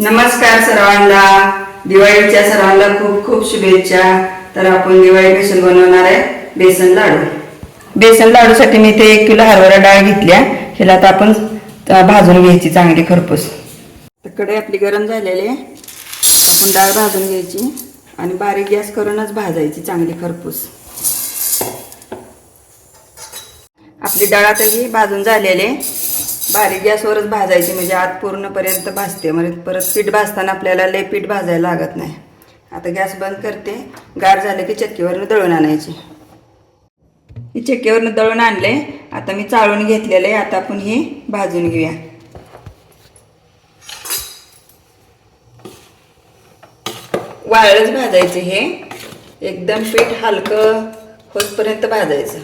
नमस्कार सर्वांना. दिवाळीच्या सर्वांना खूप खूप शुभेच्छा. तर आपण दिवाळी बेसन बनवणार आहे. बेसन लाडू. बेसन लाडूसाठी मी इथे एक किलो हरभरा डाळ घेतल्या. ह्याला आता आपण भाजून घ्यायची चांगली खरपूस. तर कढई आपली गरम झालेली आहे. आपण डाळ भाजून घ्यायची. आणि बारीक गॅस करूनच भाजायची चांगली खरपूस. आपली डाळ आता ही भाजून झालेली आहे. बारीक गॅसवरच भाजायची म्हणजे आत पूर्णपर्यंत भाजते. म्हणजे परत पीठ भाजताना आपल्याला लय पीठ भाजायला लागत नाही. आता गॅस बंद करते. गार झालं की चक्कीवरनं दळून आणायची. ही चक्कीवरनं दळून आणले. आता मी चाळून घेतलेलं. आहे आता आपण हे भाजून घेऊया. वाळच भाजायचं हे. एकदम पीठ हलकं होतपर्यंत भाजायचं.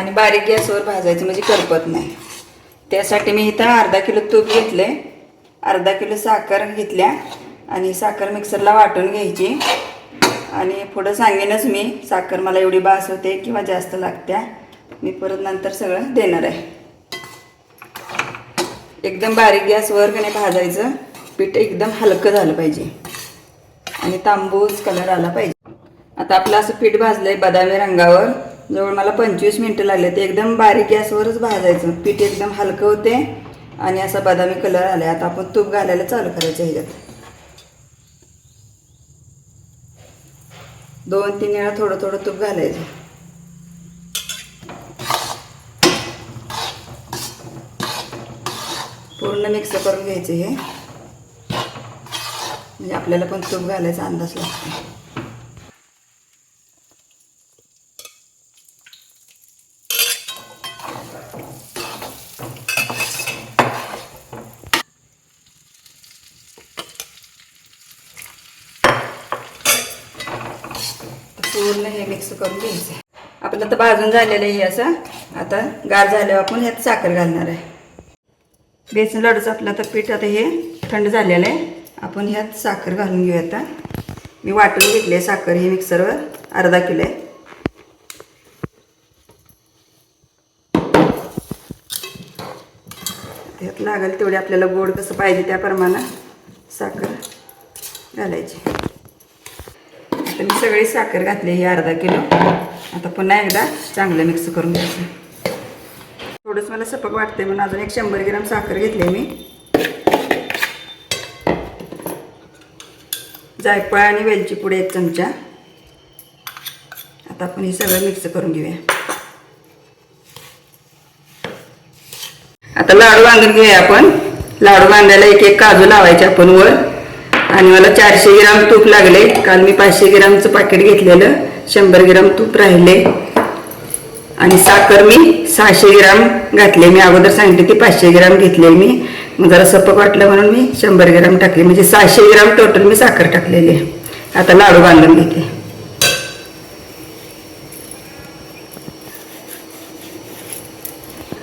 आणि बारीक गॅसवर भाजायचं म्हणजे करपत नाही. त्यासाठी मी इथं अर्धा किलो तूप घेतले अर्धा किलो साखर घेतल्या आणि साखर मिक्सरला वाटून घ्यायची. आणि पुढं सांगेनच मी साखर मला एवढी बास होते किंवा जास्त लागत्या. मी परत नंतर सगळं देणार आहे. एकदम बारीक गॅसवर गणे भाजायचं पीठ एकदम हलकं झालं पाहिजे. आणि तांबूस कलर आला पाहिजे. आता आपलं असं पीठ भाजलंय बदामी रंगावर. जवळ मला पंचवीस मिनटं लागले ते एकदम बारीक गॅसवरच भाजायचं. पीठ एकदम हलकं होते आणि असा बदामी कलर आला आता आपण तूप घालायला चालू करायचं ह्याच्यात. दोन तीन वेळा थोडं थोडं तूप घालायचं. पूर्ण मिक्स करून घ्यायचं हे. म्हणजे आपल्याला पण तूप घालायचा अंदाज लागतो. पूर्ण हे मिक्स करून घ्यायचं आहे. आपलं आता भाजून झालेलं आहे असं. आता गार झाल्यावर आपण ह्यात साखर घालणार आहे. बेसन लाडूचं आपलं आता पीठ आता हे थंड झालेलं आहे. आपण ह्यात साखर घालून घेऊया आता. मी वाटून घेतली आहे साखर हे मिक्सरवर अर्धा किलो आहे. त्यात लागेल तेवढे आपल्याला गोड कसं पाहिजे त्याप्रमाणे साखर घालायची. आता मी सगळी साखर घातली ही अर्धा किलो. आता पुन्हा एकदा चांगलं मिक्स करून घ्यायचं. थोडंच मला सपक वाटते म्हणून अजून एक शंभर ग्राम साखर घेतली मी. जायफळ आणि वेलची पुढे एक चमचा. आता आपण हे सगळं मिक्स करून घेऊया. आता लाडू बांधून घेऊया आपण. लाडू बांधायला एक एक काजू लावायचे आपण वर. आणि मला चारशे ग्राम तूप लागले. काल मी पाचशे ग्रामचं पाकिट घेतलेलं. शंभर ग्राम तूप राहिले. आणि साखर मी सहाशे ग्राम घातले. मी अगोदर सांगितले ती पाचशे ग्राम घेतले मी. जरा सपक वाटलं म्हणून मी शंभर ग्राम टाकले. म्हणजे सहाशे ग्राम टोटल मी साखर टाकलेली आहे. आता लाडू बांधून घेते.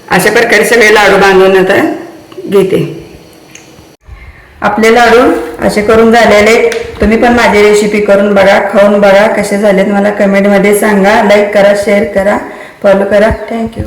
अशा प्रकारे सगळे लाडू बांधून आता घेते. आपले लाडू असे करून झालेले. तुम्ही पण माझी रेसिपी करून बघा खाऊन बघा कसे झालेत मला कमेंटमध्ये सांगा. लाईक करा शेअर करा फॉलो करा. थँक्यू